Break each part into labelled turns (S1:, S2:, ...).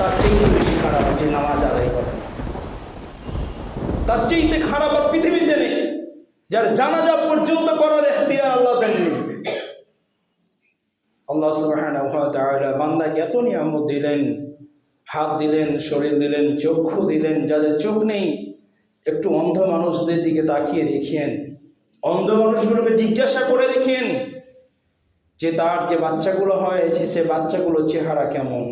S1: তার চেয়ে বেশি খারাপ যে নামাজ আদায় করে। না তার চেয়েতে খারাপ আর পৃথিবীতে নেই, যার জানাজা পর্যন্ত করার এখতিয়ার আল্লাহ দেননি আল্লাহ তাআলা বান্দাকে এত নিয়ামত দিলেন, হাত দিলেন, শরীর দিলেন, চক্ষু দিলেন, যাদের চোখ নেই, একটু অন্ধ মানুষদের দিকে তাকিয়ে দেখিয়েন অন্ধ মানুষগুলোকে জিজ্ঞাসা করে দেখেন যে তার যে বাচ্চাগুলো হয়েছে সে বাচ্চাগুলোর চেহারা কেমন?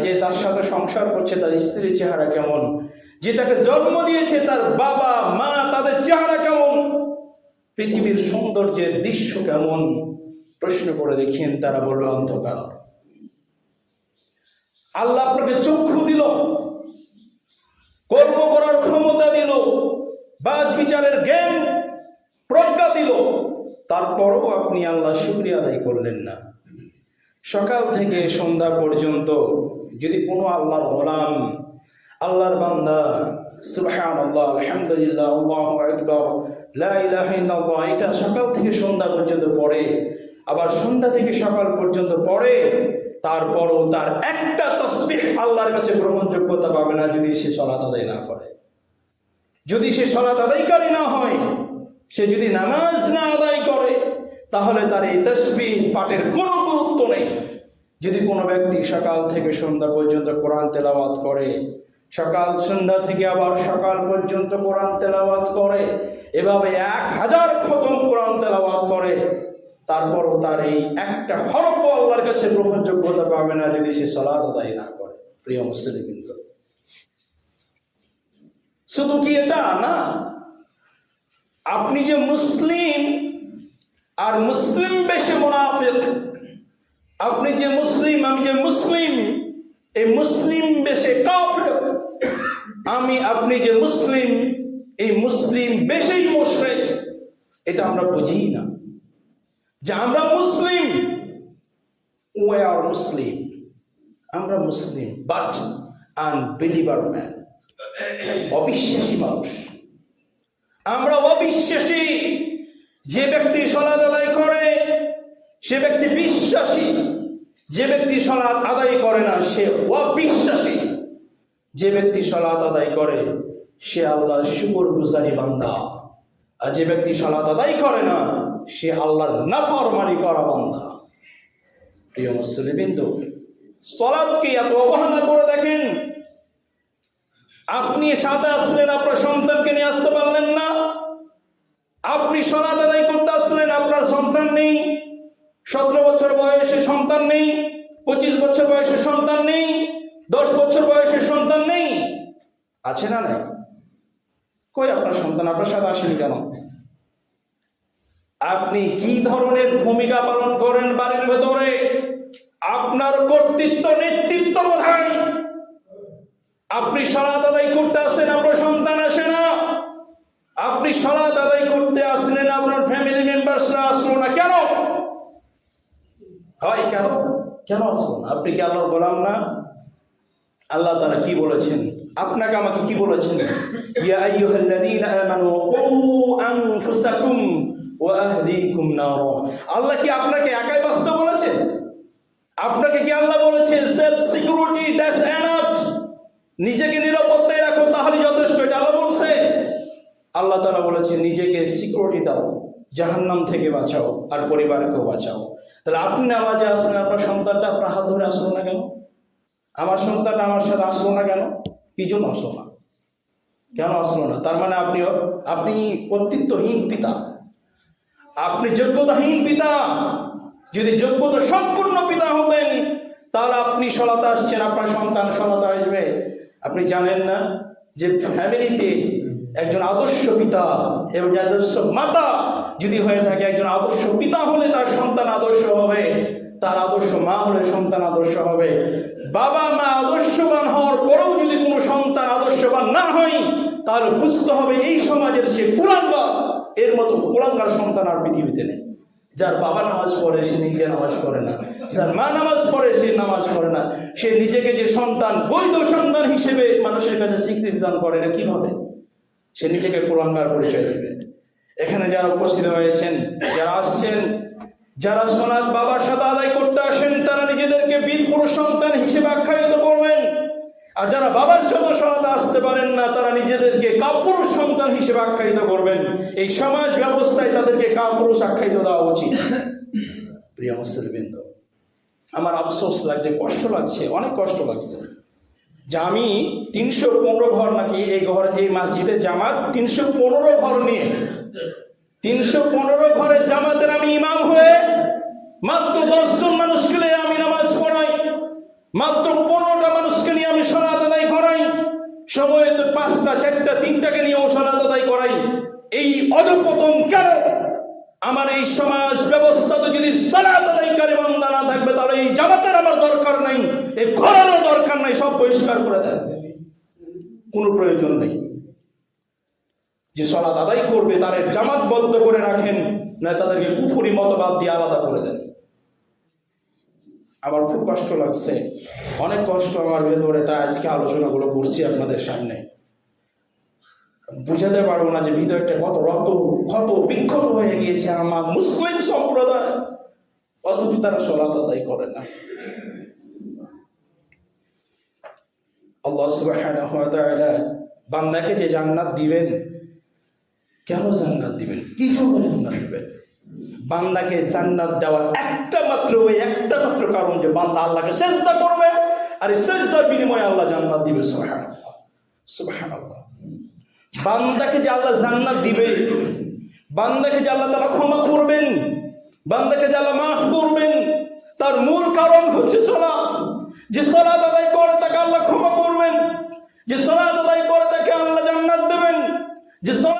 S1: যে তার সাথে সংসার করছে, তার স্ত্রীর চেহারা কেমন? যে তাকে জন্ম দিয়েছে, তার বাবা, মা, তাদের চেহারা কেমন? পৃথিবীর সৌন্দর্যের দৃশ্য কেমন? প্রশ্ন করে দেখেন তারা বলল, অন্ধকার। আল্লাহ আপনাকে চক্ষু দিল, কর্ম করার ক্ষমতা দিল, বাজ বিচারের জ্ঞান, প্রজ্ঞা দিল। তারপরও আপনি আল্লাহ শুক্রিয়া আদায় করলেন না। সকাল থেকে সন্ধ্যা পর্যন্ত যদি কোনো আল্লাহর গোলাম, আল্লাহর বান্দা সুবহান আল্লাহ আলহামদুলিল্লাহ, আল্লাহু আকবার, লা ইলাহা এটা সকাল থেকে সন্ধ্যা পর্যন্ত পড়ে, আবার সন্ধ্যা থেকে সকাল পর্যন্ত পড়ে, তারপরও তার একটা তসবিহ আল্লাহর কাছে গ্রহণযোগ্যতা পাবে না যদি সে সলাত আদায় না করে। যদি সে সলাত আদায়কারী না হয়, সে যদি নামাজ না আদায় করে তাহলে তার এই তসবি পাঠের কোনো গুরুত্ব নেই। যদি কোনো ব্যক্তি সকাল থেকে সন্ধ্যা পর্যন্ত কোরআন তেলাওয়াত করে, সকাল সন্ধ্যা থেকে আবার সকাল পর্যন্ত কোরআন তেলাওয়াত করে, এভাবে এক হাজার খতম কোরআন তেলাওয়াত করে, তারপরও তার এই একটা হরফ আল্লাহর কাছে গ্রহণযোগ্যতা পাবে না যদি সে সলাদ আদায় না করে। প্রিয় মুসলিম শুধু কি এটা? না। আপনি যে মুসলিম আর মুসলিম বেশে মোনাফিক। আপনি যে মুসলিম, আমি যে মুসলিম এই মুসলিম বেশে কাফির। আমি, আপনি যে মুসলিম, এই মুসলিম বেশেই মুশরিক। এটা আমরা বুঝি না। যে আমরা মুসলিম ওয়ে আর মুসলিম। আমরা মুসলিম বাট আনবিলিভার ম্যান অবিশ্বাসী মানুষ। আমরা অবিশ্বাসী। যে ব্যক্তি সলাদ আদায় করে, সে ব্যক্তি বিশ্বাসী। যে ব্যক্তি সলাদ আদায় করে না, সে অবিশ্বাসী। যে ব্যক্তি সলাদ আদায় করে, সে আল্লাহর শুকর গুজারি বান্দা। আর যে ব্যক্তি সলাদ আদায় করে না, সে আল্লাহর নাফরমানি করা বান্দা। প্রিয় মুসলিবিন্দু সলাদকে এত অবহেলা করে দেখেন, আপনি সাদা আসলেন আপনার সন্তানকে নিয়ে আসতে পারলেন না। আপনি সলাদ আদায় করতে আসলেন আপনার সন্তান নেই। সতেরো বছর বয়সে সন্তান নেই, পঁচিশ বছর বয়সে সন্তান নেই, দশ বছর বয়সে সন্তান নেই। আছে না নাই? কই আপনার সন্তান? আপনার সাথে আসেনি কেন? আপনি কি ধরনের ভূমিকা পালন করেন বাড়ির ভেতরে? আপনার কর্তৃত্ব, নেতৃত্ব কোথায় আপনি সলাত আদায় করতে আসেন আপনার সন্তান আসে না। আপনি সলাত আদায় করতে আসলেন, আপনার ফ্যামিলি মেম্বার্সরা আসলো না কেন? হয় কেন? কেন আসলো না? আপনি কি আল্লাহর গোলাম না? আল্লাহ তারা কি বলেছেন? আপনাকে আমাকে কি বলেছেন? ইয়া আইয়ুহাল্লাযীনা আমানু কু আনফুসাকুম ওয়া আহলিকুম নার। আল্লাহ কি আপনাকে একাই বাঁচতে বলেছেন আপনাকে কি আল্লাহ বলেছে সেলফ সিকিউরিটি দ্যাটস এনাফ নিজেকে নিরাপত্তায় রাখো, তাহলে যথেষ্ট, এটা আল্লাহ বলছে। আল্লাহ তারা বলেছে নিজেকে সিকিউরিটি দাও, জাহান্নাম থেকে বাঁচাও আর পরিবারকেও বাঁচাও। তাহলে আপনি নামাজে আসলেন, আপনার সন্তানটা আপনার হাত ধরে আসলো না কেন? আমার সন্তানটা আমার সাথে আসলো না কেন? কি জন্য আসলো না। কেন আসলো না? তার মানে আপনি আপনি কর্তৃত্বহীন পিতা। আপনি যোগ্যতাহীন পিতা। যদি যোগ্যতা সম্পূর্ণ পিতা হতেন, তাহলে আপনি সলাতে আসছেন, আপনার সন্তান সলাতে আসবে। আপনি জানেন না যে ফ্যামিলিতে একজন আদর্শ পিতা এবং আদর্শ মাতা যদি হয়ে থাকে, একজন আদর্শ পিতা হলে তার সন্তান আদর্শ হবে, তার আদর্শ মা হলে সন্তান আদর্শ হবে। বাবা, মা আদর্শবান হওয়ার পরেও যদি কোনো সন্তান আদর্শবান না হয় তাহলে বুঝতে হবে এই সমাজের সে কুলাঙ্গার। এর মতো কুলাঙ্গার সন্তান আর পৃথিবীতে নেই। যার বাবা নামাজ পড়ে, সে নিজে নামাজ পড়ে না। যার মা নামাজ পড়ে, সে নামাজ পড়ে না। সে নিজেকে যে সন্তান, বৈধ সন্তান হিসেবে মানুষের কাছে স্বীকৃতি দান করে না কীভাবে? সে নিজেকে কুলাঙ্গার পরিচয় দেবে। এখানে যারা উপস্থিত হয়েছেন, যারা আসছেন, যারা সোনার বাবার সাথে আদায় করতে আসেন, তারা নিজেদেরকে বীর পুরুষ সন্তান হিসেবে আখ্যায়িত করবেন। আর যারা বাবার সাথে সরাতে আসতে পারেন না, তারা নিজেদেরকে কাপুরুষ সন্তান হিসেবে আখ্যায়িত করবেন। এই সমাজ ব্যবস্থায় তাদেরকে কাপুরুষ আখ্যায়িত দেওয়া উচিত। প্রিয় মুসলিমবৃন্দ, আমার আফসোস লাগছে, কষ্ট লাগছে, অনেক কষ্ট লাগছে। যে আমি তিনশো পনেরো ঘর নাকি এই ঘর, এই মসজিদে জামাত তিনশো পনেরো ঘর নিয়ে, তিনশো পনেরো ঘরের জামাতের আমি ইমাম হয়ে মাত্র দশজন মানুষকে নিয়ে আমি নামাজ পড়াই, মাত্র পনেরোটা মানুষকে নিয়ে আমি সনাত আদায় করাই। সময় তো পাঁচটা, চারটা, তিনটাকে নিয়েও সলাত আদায় করাই এই অধপতন কেন আমার এই সমাজ ব্যবস্থাতে যদি সালাত আদায়কারী না থাকবে, তাহলে এই জামাতের আমার দরকার নাই, এই ঘরেরও দরকার নাই, সব পরিষ্কার করে দেন। কোনো প্রয়োজন নেই। যে সলাত আদায় করবে তাদের জামাতবদ্ধ করে রাখেন, না তাদেরকে কুফুরি মতবাদ দিয়ে আলাদা করে দেন। আমার খুব কষ্ট লাগছে। অনেক কষ্ট আমার ভেতরে, তাই আজকে আলোচনাগুলো করছি আপনাদের সামনে। বুঝাতে পারব না যে হৃদয়টা কত রত ক্ষত, বিক্ষত হয়ে গিয়েছে আমার মুসলিম সম্প্রদায়। অথচ তারা সলাত আদায় করে না। আল্লাহ সুবহানাহু ওয়া তাআলা বান্দাকে যে জান্নাত দিবেন, কেন জান্নাত দিবেন? কি জন্য জান্নাত দিবেন? বান্দাকে জান্নাত দেওয়ার একটা মাত্র ওই একটা মাত্র কারণ যে বান্দা আল্লাহকে সেজদা করবে, আর এই সেজদার বিনিময়ে আল্লাহ জান্নাত দিবে। সুবহানাল্লাহ। সুবহানাল্লাহ। বান্দাকে যে আল্লাহ জান্নাত দিবে বান্দাকে যে আল্লাহ তারা ক্ষমা করবেন, বান্দাকে যে আল্লাহ মাফ করবেন, তার মূল কারণ হচ্ছে সলা যে সলা আদায় করে, তাকে আল্লাহ